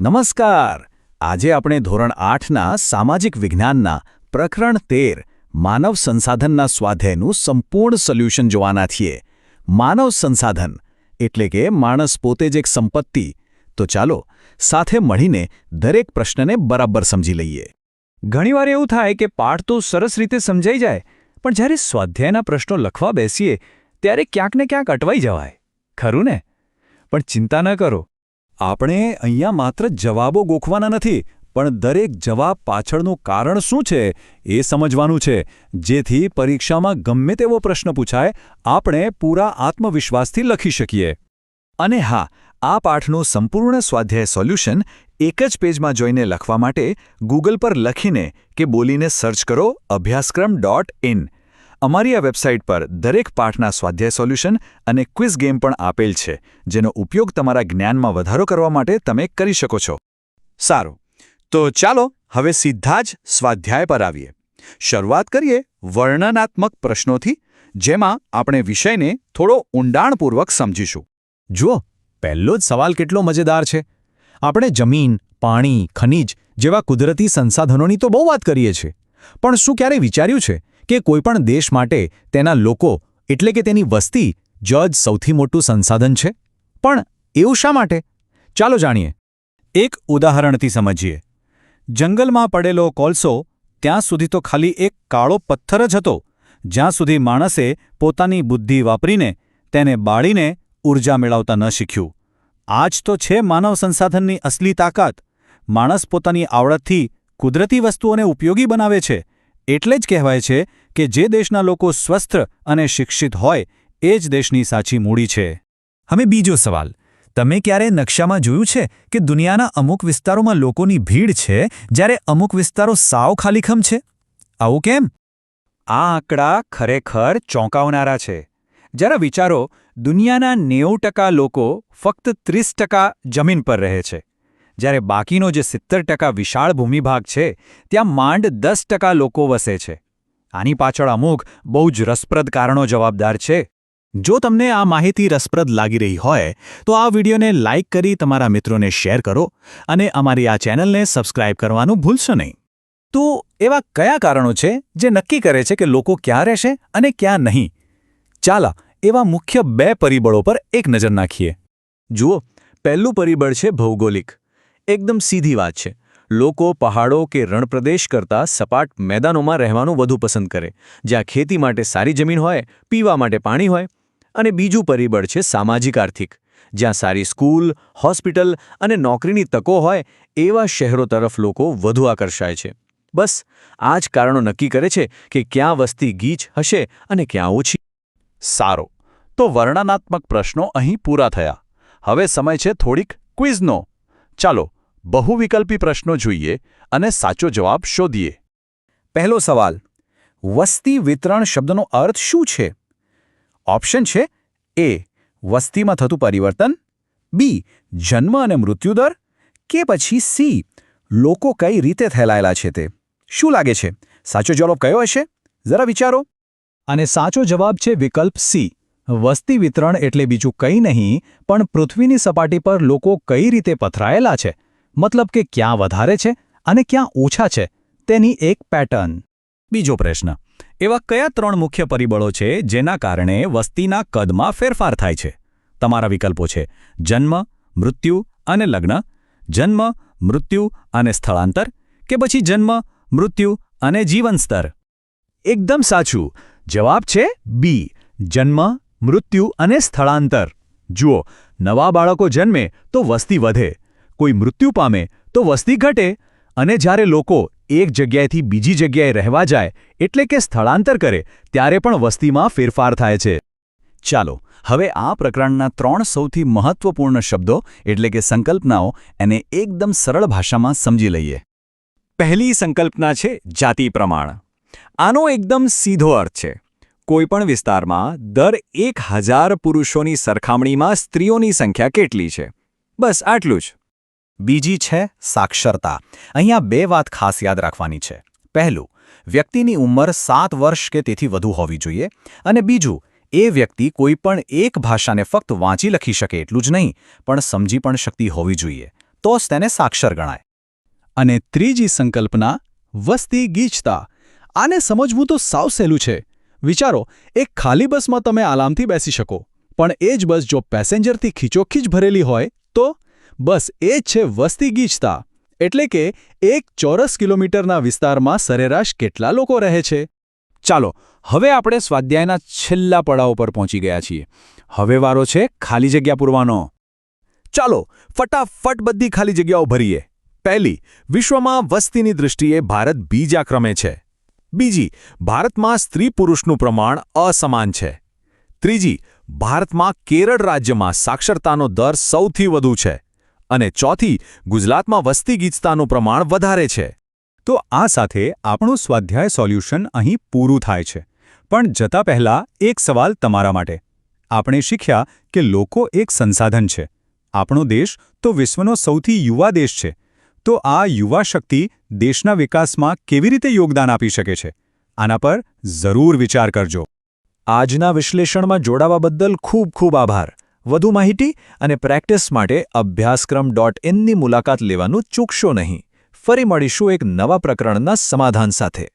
નમસ્કાર. આજે આપણે ધોરણ આઠના સામાજિક વિજ્ઞાનના પ્રકરણ તેર, માનવ સંસાધનના સ્વાધ્યાયનું સંપૂર્ણ સોલ્યુશન જોવાના છીએ. માનવ સંસાધન એટલે કે માણસ પોતે જ એક સંપત્તિ. તો ચાલો સાથે મળીને દરેક પ્રશ્નને બરાબર સમજી લઈએ. ઘણીવાર એવું થાય કે પાઠ તો સરસ રીતે સમજાઈ જાય, પણ જ્યારે સ્વાધ્યાયના પ્રશ્નો લખવા બેસીએ, ત્યારે ક્યાંક ને ક્યાંક અટવાઈ જવાય. ખરું ને? પણ ચિંતા ન કરો. આપણે અહીંયા માત્ર જવાબો ગોખવાના નથી, પણ દરેક જવાબ પાછળનું કારણ શું છે એ સમજવાનું છે, જેથી પરીક્ષામાં ગમે તેવો પ્રશ્ન પૂછાય, આપણે પૂરા આત્મવિશ્વાસથી લખી શકીએ. અને હા, આ પાઠનું સંપૂર્ણ સ્વાધ્યાય સોલ્યુશન એક જ પેજમાં જોઈને લખવા માટે ગૂગલ પર લખીને કે બોલીને સર્ચ કરો અભ્યાસક્રમ ડોટ ઇન. અમારી આ વેબસાઇટ પર દરેક પાઠના સ્વાધ્યાય સોલ્યુશન અને ક્વિઝ ગેમ પણ આપેલ છે, જેનો ઉપયોગ તમારા જ્ઞાનમાં વધારો કરવા માટે તમે કરી શકો છો. સારું. તો ચાલો હવે સીધા જ સ્વાધ્યાય પર આવીએ. શરૂઆત કરીએ વર્ણનાત્મક પ્રશ્નોથી, જેમાં આપણે વિષયને થોડો ઊંડાણપૂર્વક સમજીશું. જુઓ, પહેલો જ સવાલ કેટલો મજેદાર છે. આપણે જમીન, પાણી, ખનિજ જેવા કુદરતી સંસાધનોની તો બહુ વાત કરીએ છીએ. પણ શું ક્યારેય વિચાર્યું છે કે કોઈપણ દેશ માટે તેના લોકો એટલે કે તેની વસ્તી જ સૌથી મોટું સંસાધન છે? પણ એવું શા માટે? ચાલો જાણીએ. એક ઉદાહરણથી સમજીએ. જંગલમાં પડેલો કોલસો ત્યાં સુધી તો ખાલી એક કાળો પથ્થર જ હતો, જ્યાં સુધી માણસે પોતાની બુદ્ધિ વાપરીને તેને બાળીને ઊર્જા મેળવતા ન શીખ્યું. આ જ તો છે માનવ સંસાધનની અસલી તાકાત. માણસ પોતાની આવડતથી કુદરતી વસ્તુઓને ઉપયોગી બનાવે છે. એટલે જ કહેવાય છે કે જે દેશના લોકો સ્વસ્થ અને શિક્ષિત હોય, એ જ દેશની સાચી મૂડી છે. હવે બીજો સવાલ. તમે ક્યારે નકશામાં જોયું છે કે દુનિયાના અમુક વિસ્તારોમાં લોકોની ભીડ છે જ્યારે અમુક વિસ્તારો સાવ ખાલીખમ છે? આવું કેમ? આ આંકડા ખરેખર ચોંકાવનારા છે. જરા વિચારો, દુનિયાના નેવું લોકો ફક્ત ત્રીસ જમીન પર રહે છે. જ્યારે બાકીનો જે સિત્તેર ટકા વિશાળ ભૂમિભાગ છે, ત્યાં માંડ દસ ટકા લોકો વસે છે. આની પાછળ અમુક બહુ જ રસપ્રદ કારણો જવાબદાર છે. જો તમને આ માહિતી રસપ્રદ લાગી રહી હોય, તો આ વિડીયોને લાઇક કરી તમારા મિત્રોને શેર કરો અને અમારી આ ચેનલને સબસ્ક્રાઇબ કરવાનું ભૂલશો નહીં. તો એવા કયા કારણો છે, જે નક્કી કરે છે કે લોકો ક્યાં રહેશે અને ક્યાં નહીં? ચાલો, એવા મુખ્ય બે પરિબળો પર એક નજર નાખીએ. જુઓ, પહેલું પરિબળ છે ભૌગોલિક. એકદમ સીધી વાત છે. લોકો પહાડો કે રણપ્રદેશ કરતાં સપાટ મેદાનોમાં રહેવાનું વધુ પસંદ કરે. જ્યાં ખેતી માટે સારી જમીન હોય, પીવા માટે પાણી હોય અને બીજું પરિબળ છે સામાજિક આર્થિક. જ્યાં સારી સ્કૂલ, હોસ્પિટલ અને નોકરીની તકો હોય, એવા શહેરો તરફ લોકો વધુ આકર્ષાય છે. બસ, આ જ કારણો નક્કી કરે છે કે ક્યાં વસ્તી ગીચ હશે અને ક્યાં ઓછી. સારો. તો વર્ણનાત્મક પ્રશ્નો અહીં પૂરા થયા. હવે સમય છે થોડીક ક્વિઝનો. ચાલો બહુવિકલ્પી પ્રશ્નો જોઈએ અને સાચો જવાબ શોધીએ. પહેલો સવાલ, વસ્તી વિતરણ શબ્દનો અર્થ શું છે? ઓપ્શન છે એ, વસ્તીમાં થતું પરિવર્તન, બી, જન્મ અને મૃત્યુદર કે પછી સી, લોકો કઈ રીતે થેલાયેલા છે તે. શું લાગે છે? સાચો જવાબ કયો હશે? જરા વિચારો. અને સાચો જવાબ છે વિકલ્પ સી, વસ્તી વિતરણ એટલે બીજું કંઈ નહીં, પણ પૃથ્વીની સપાટી પર લોકો કઈ રીતે પથરાયેલા છે? મતલબ કે ક્યાં વધારે છે અને ક્યાં ઓછા છે, તેની એક પેટર્ન બીજો પ્રશ્ન. એવા કયા ત્રણ મુખ્ય પરિબળો છે જેના કારણે વસ્તીના કદમાં ફેરફાર થાય છે? તમારા વિકલ્પો છે. જન્મ, મૃત્યુ અને લગ્ન. જન્મ, મૃત્યુ અને સ્થળાંતર કે પછી જન્મ, મૃત્યુ અને જીવન સ્તર એકદમ સાચું. જવાબ છે બી જન્મ, મૃત્યુ અને સ્થળાંતર. જુઓ, નવા બાળકો જન્મે તો વસ્તી વધે. કોઈ મૃત્યુ પામે તો વસ્તી ઘટે અને જ્યારે લોકો એક જગ્યાએથી બીજી જગ્યાએ રહેવા જાય એટલે કે સ્થળાંતર કરે, ત્યારે પણ વસ્તીમાં ફેરફાર થાય છે. ચાલો, હવે આ પ્રકરણના ત્રણ સૌથી મહત્વપૂર્ણ શબ્દો એટલે કે સંકલ્પનાઓ એને એકદમ સરળ ભાષામાં સમજી લઈએ. પહેલી સંકલ્પના છે જાતિ પ્રમાણ. આનો એકદમ સીધો અર્થ છે. કોઈપણ વિસ્તારમાં દર એક હજાર પુરુષોની સરખામણીમાં સ્ત્રીઓની સંખ્યા કેટલી છે? બસ આટલું જ. બીજી છે સાક્ષરતા. અહીંયા બે વાત ખાસ યાદ રાખવાની છે. પહેલું, વ્યક્તિની ઉંમર સાત વર્ષ કે તેથી વધુ હોવી જોઈએ અને બીજું, એ વ્યક્તિ કોઈ પણ એક ભાષાને ફક્ત વાંચી લખી શકે એટલું જ નહીં, પણ સમજી પણ શકતી હોવી જોઈએ. તો જ તેને સાક્ષર ગણાય. અને ત્રીજી સંકલ્પના, વસ્તી ગીચતા. આને સમજવું તો સાવ સહેલું છે. વિચારો, એક ખાલી બસમાં તમે આરામથી બેસી શકો, પણ એ જ બસ જો પેસેન્જરથી ખીચોખીચ ભરેલી હોય તો? બસ એ જ છે વસ્તી ગીચતા. એટલે કે એક ચોરસ કિલોમીટરના વિસ્તારમાં સરેરાશ કેટલા લોકો રહે છે? ચાલો, હવે આપણે સ્વાધ્યાયના છેલ્લા પડાવ પર પહોંચી ગયા છીએ. હવે વારો છે ખાલી જગ્યા પૂરવાનો. ચાલો, ફટાફટ બધી ખાલી જગ્યાઓ ભરીએ. પહેલી, વિશ્વમાં વસ્તીની દૃષ્ટિએ ભારત બીજા ક્રમે છે. બીજી, ભારતમાં સ્ત્રી પુરુષનું પ્રમાણ અસમાન છે. ત્રીજી, ભારતમાં કેરળ રાજ્યમાં સાક્ષરતાનો દર સૌથી વધુ છે. અને ચોથી, ગુજરાતમાં વસ્તી ગીચતાનું પ્રમાણ વધારે છે. તો આ સાથે આપણું સ્વાધ્યાય સોલ્યુશન અહીં પૂરું થાય છે. પણ જતા પહેલા એક સવાલ તમારા માટે. આપણે શીખ્યા કે લોકો એક સંસાધન છે. આપણો દેશ તો વિશ્વનો સૌથી યુવા દેશ છે. તો આ યુવા શક્તિ દેશના વિકાસમાં કેવી રીતે યોગદાન આપી શકે છે? આના પર જરૂર વિચાર કરજો. આજના વિશ્લેષણમાં જોડાવા બદલ ખૂબ ખૂબ આભાર. વધુ માહિતી અને પ્રેક્ટિસ માટે અભ્યાસક્રમ ડોટ ઇનની મુલાકાત લેવાનું ચૂકશો નહીં. ફરી મળીશું એક નવા પ્રકરણના સમાધાન સાથે.